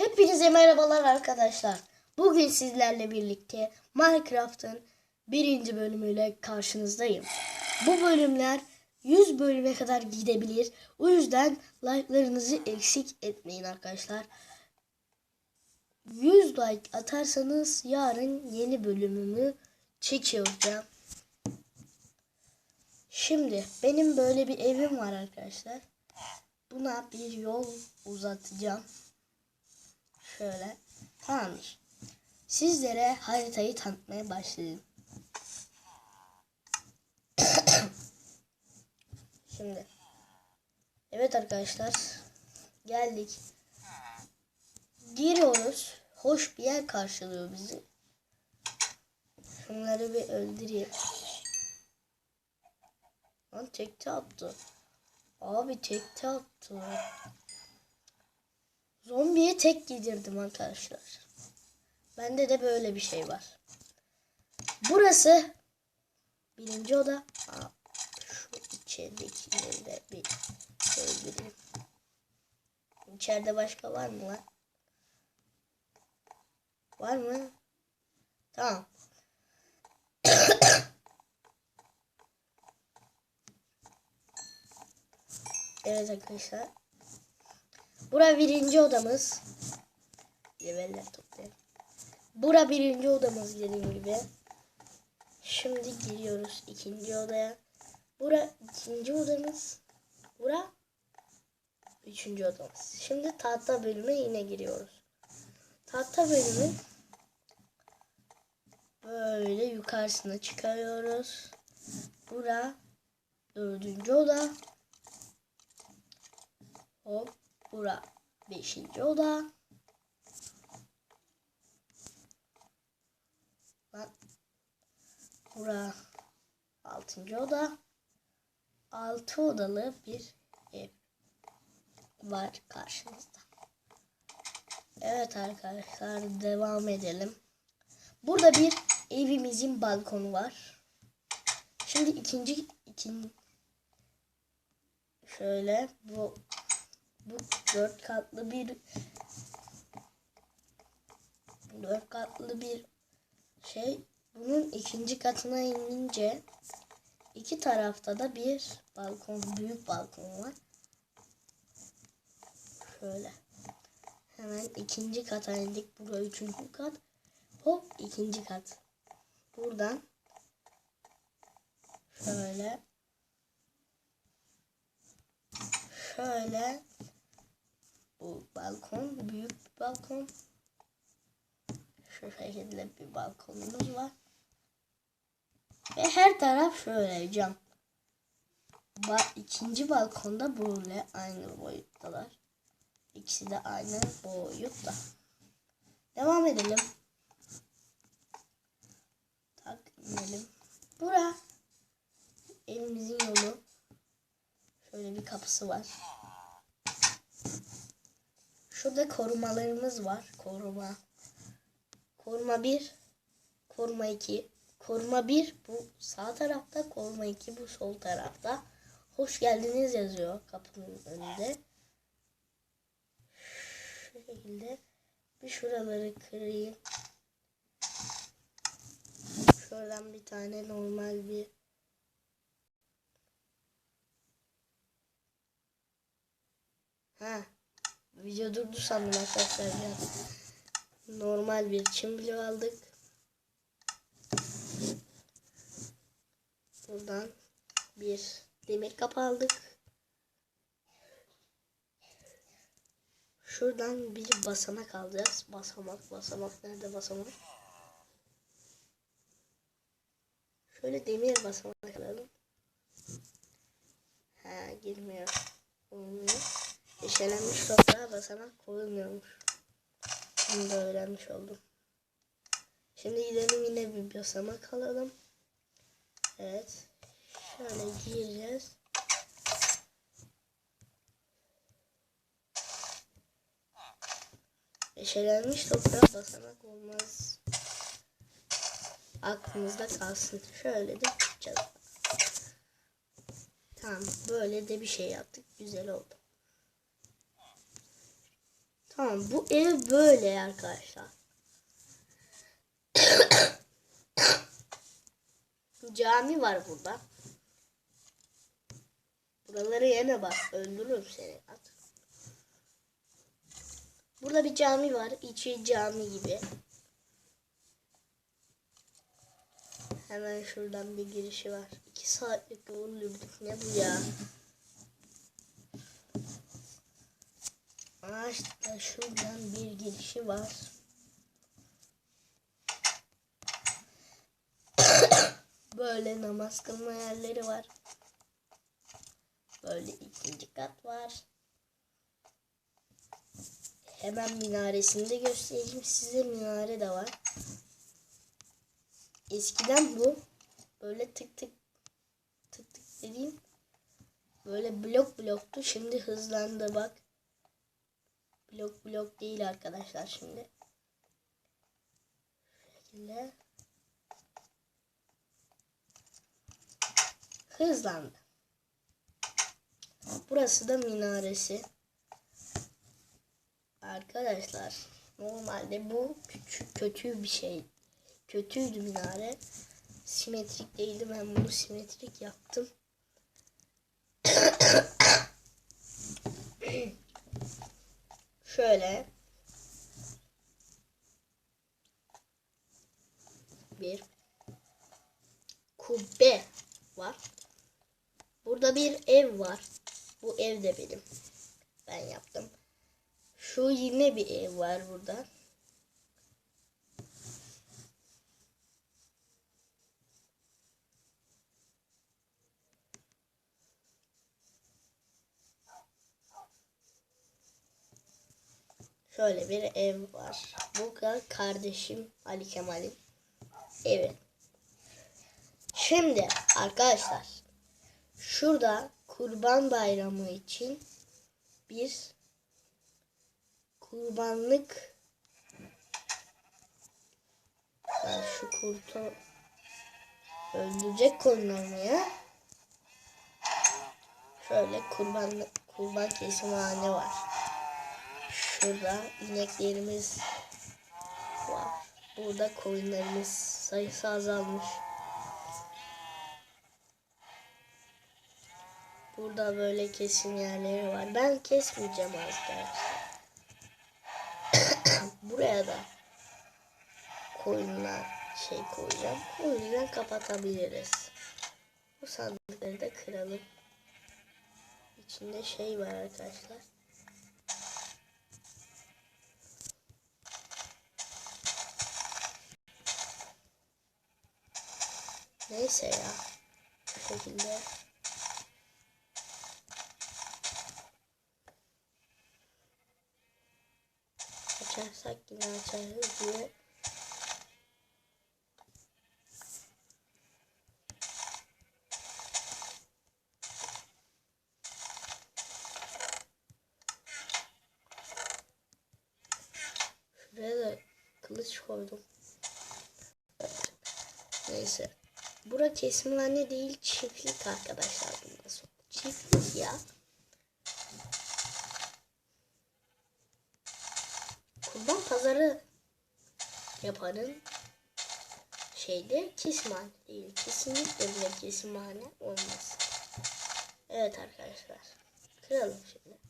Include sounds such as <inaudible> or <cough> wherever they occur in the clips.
Hepinize merhabalar arkadaşlar. Bugün sizlerle birlikte Minecraft'ın birinci bölümüyle karşınızdayım. Bu bölümler 100 bölüme kadar gidebilir. O yüzden like'larınızı eksik etmeyin arkadaşlar. 100 like atarsanız yarın yeni bölümümü çekiyorum. Şimdi benim böyle bir evim var arkadaşlar. Buna bir yol uzatacağım. Şöyle. Tamamdır. Sizlere haritayı tanıtmaya başlayayım. <coughs> Şimdi. Evet arkadaşlar. Geldik. Giriyoruz. Hoş bir yer karşılıyor bizi. Şunları bir öldüreyim. Lan tekte attı. Abi tekte attı. Zombiye tek giydirdim arkadaşlar. Bende de böyle bir şey var. Burası birinci oda. Aa, şu içeridekileri de bir öldüreyim. İçeride başka var mı lan? Var mı? Tamam. <coughs> evet arkadaşlar. Bura birinci odamız. Leveller toplayalım. Bura birinci odamız dediğim gibi. Şimdi giriyoruz ikinci odaya. Bura ikinci odamız. Bura üçüncü odamız. Şimdi tahta bölüme yine giriyoruz. Tahta bölümü böyle yukarısına çıkarıyoruz. Bura dördüncü oda. Hop bura beşinci oda. Lan bura altıncı oda. Altı odalı bir ev var karşınızda. Evet arkadaşlar devam edelim. Burada bir evimizin balkonu var. Şimdi ikinci ikinci şöyle bu bu dört katlı bir dört katlı bir şey. Bunun ikinci katına inince iki tarafta da bir balkon, büyük balkon var. Şöyle. Hemen ikinci kata indik. Burası üçüncü kat. Hop ikinci kat. Buradan şöyle şöyle bu balkon büyük bir balkon. Şu şekilde bir balkonumuz var. Ve her taraf şöyle cam. Ba ikinci balkonda böyle aynı boyuttalar. İkisi de aynı boyutta. Devam edelim. Tak inelim. Bura evimizin yolu. Şöyle bir kapısı var Şurada korumalarımız var. Koruma. Koruma 1. Koruma 2. Koruma 1 bu sağ tarafta. Koruma 2 bu sol tarafta. Hoş geldiniz yazıyor kapının önünde. Şu şekilde. Bir şuraları kırayım. Şuradan bir tane normal bir Ha, Video durdu sandım arkadaşlar biraz. Normal bir çim bloğu aldık. Buradan bir demir kapı aldık. Şuradan bir basamak alacağız. Basamak, basamak. Nerede basamak? Şöyle demir basamak alalım. Ha girmiyor. Olmuyor. Eşelenmiş toprağa basamak koyulmuyormuş. Bunu da öğrenmiş oldum. Şimdi gidelim yine bir basamak alalım. Evet. Şöyle gireceğiz. Eşelenmiş toprağa basamak olmaz. Aklımızda kalsın. Şöyle de yapacağız. Tamam. Böyle de bir şey yaptık. Güzel oldu. Tamam bu ev böyle arkadaşlar. <coughs> Cami var burada. Buraları yeme bak. Öldürürüm seni. At. Burada bir cami var. İçi cami gibi. Hemen şuradan bir girişi var. İki saatlik yol yürüdük. Ne bu ya? Ağaçta şuradan bir girişi var. <coughs> Böyle namaz kılma yerleri var. Böyle ikinci kat var. Hemen minaresini de göstereyim size. Minare de var. Eskiden bu böyle tık tık tık tık dediğim böyle blok bloktu. Şimdi hızlandı bak. Blok blok değil arkadaşlar şimdi. Şekilde. Hızlandı. Burası da minaresi. Arkadaşlar normalde bu küçük kötü bir şey. Kötüydü minare. Simetrik değildi. Ben bunu simetrik yaptım. <coughs> <coughs> Şöyle bir kubbe var. Burada bir ev var. Bu ev de benim. Ben yaptım. Şu yine bir ev var burada. Şöyle bir ev var. Bu da kardeşim Ali Kemal'in evi. Şimdi arkadaşlar şurada Kurban Bayramı için bir kurbanlık ben şu kurtu öldürecek konularmaya şöyle kurban kurban kesimhane var. Şurada ineklerimiz var. Burada koyunlarımız sayısı azalmış. Burada böyle kesim yerleri var. Ben kesmeyeceğim arkadaşlar. <coughs> Buraya da koyunlar şey koyacağım. O yüzden kapatabiliriz. Bu sandıkları da kıralım. İçinde şey var arkadaşlar. Neyse ya. Bu şekilde. Açarsak yine açarız diye. Şuraya da kılıç koydum. Neyse. Kesimhane değil çiftlik arkadaşlar bundan sonra. Çiftlik ya. Kurban pazarı yaparın şeyde kesimhane değil. Kesinlikle bile kesimhane olmaz. Evet arkadaşlar. Kıralım şimdi.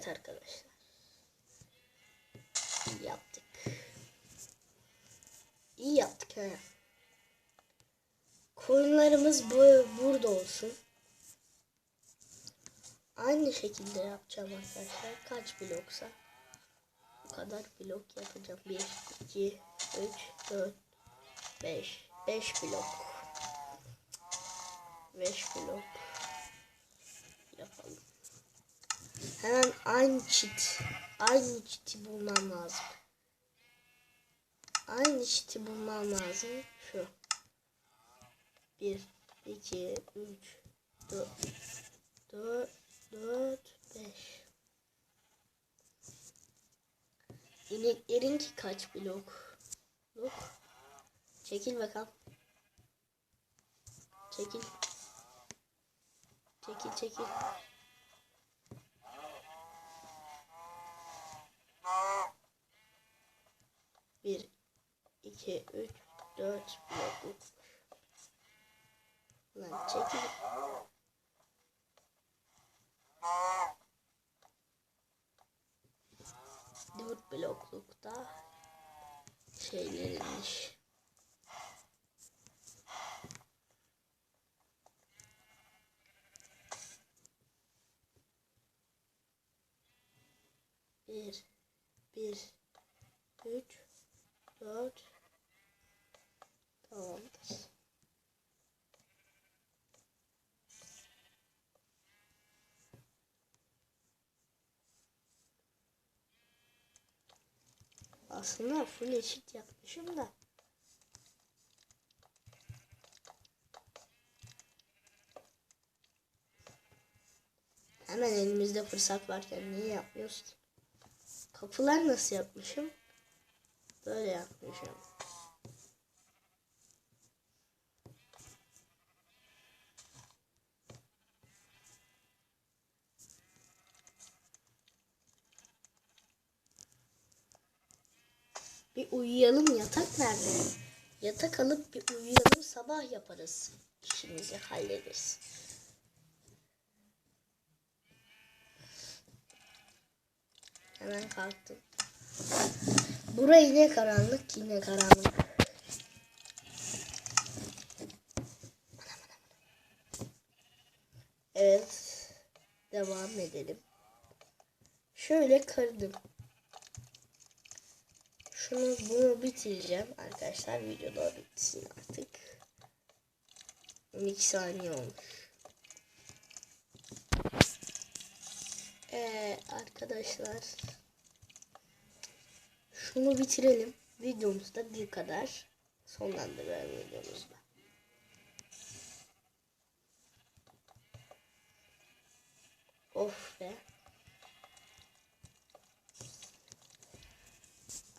Evet arkadaşlar. İyi yaptık. İyi yaptık ha. Koyunlarımız bu burada olsun. Aynı şekilde yapacağım arkadaşlar. Kaç bloksa bu kadar blok yapacağım. 1, 2, 3, 4, 5. 5 blok. 5 blok yapalım. Hemen aynı çit. Aynı çiti bulmam lazım. Aynı çiti bulmam lazım. Şu. 1, 2, 3, dört, dört, dört, beş. İneklerinki kaç blok? Blok. Çekil bakalım. Çekil. Çekil çekil. Bir, iki, üç, dört blokluk. Lan çekil. Dört bloklukta şeylerinmiş. Bir, bir, üç, dört. Tamamdır. Aslında full eşit yapmışım da. Hemen elimizde fırsat varken niye yapmıyoruz ki? Kapılar nasıl yapmışım? Böyle yapmışım. Bir uyuyalım yatak nerede? Yatak alıp bir uyuyalım sabah yaparız. İşimizi hallederiz. Hemen kalktım. Burası yine karanlık, yine karanlık. Evet. Devam edelim. Şöyle kırdım. Şunu bunu bitireceğim arkadaşlar. Video da bitsin artık. 12 saniye olmuş. Ee, arkadaşlar şunu bitirelim. Videomuz da bu kadar. Sonlandıralım videomuzda.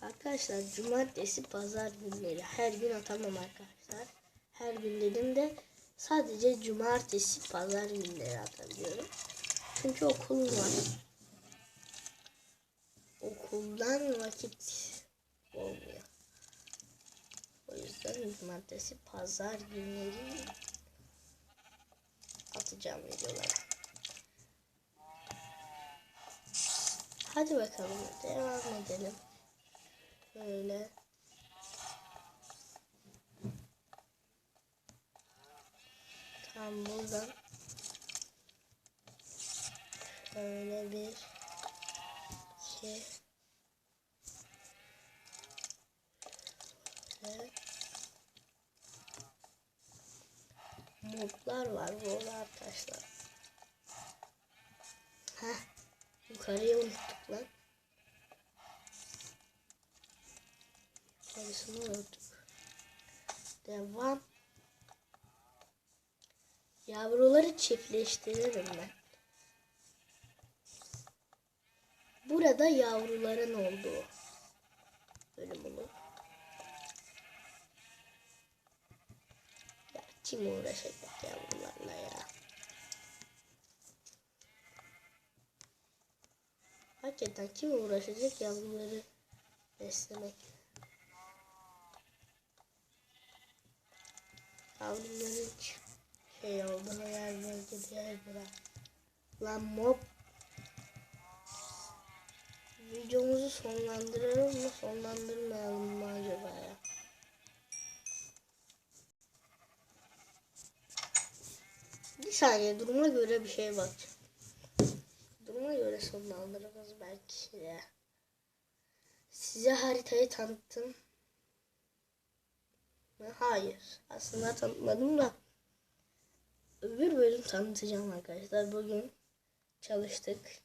Arkadaşlar cumartesi pazar günleri her gün atamam arkadaşlar. Her gün dedim de sadece cumartesi pazar günleri atabiliyorum. Çünkü okulum var. Okuldan vakit olmuyor. O yüzden cumartesi pazar günleri atacağım videoları. Hadi bakalım devam edelim. Böyle. Tam buradan şöyle bir iki ve modlar var burada arkadaşlar. Heh, yukarıya unuttuk lan. Yukarısını unuttuk. Devam. Yavruları çiftleştiririm ben. Burada yavruların olduğu bölüm olur. Ya kim uğraşacak yavrularla ya? Hakikaten kim uğraşacak yavruları beslemek? Yavruların hiç şey olduğunu yer bölgede yer bırak. Lan mob videomuzu sonlandıralım mı sonlandırmayalım mı acaba ya? Bir saniye duruma göre bir şey bakacağım. Duruma göre sonlandırırız belki de. Size haritayı tanıttım. Hayır. Aslında tanıtmadım da. Öbür bölüm tanıtacağım arkadaşlar. Bugün çalıştık.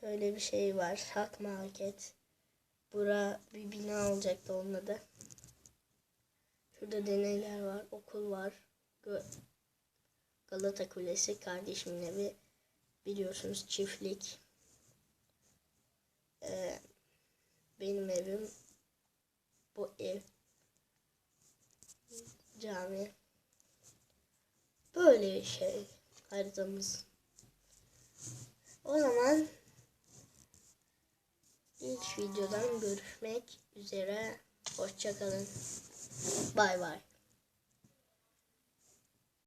Şöyle bir şey var. Hak market. Bura bir bina olacaktı onun adı. Şurada deneyler var. Okul var. Galata Kulesi kardeşimin evi. Biliyorsunuz çiftlik. Ee, benim evim bu ev. Cami. Böyle bir şey haritamız. O zaman ilk videodan görüşmek üzere. Hoşçakalın. Bay bay.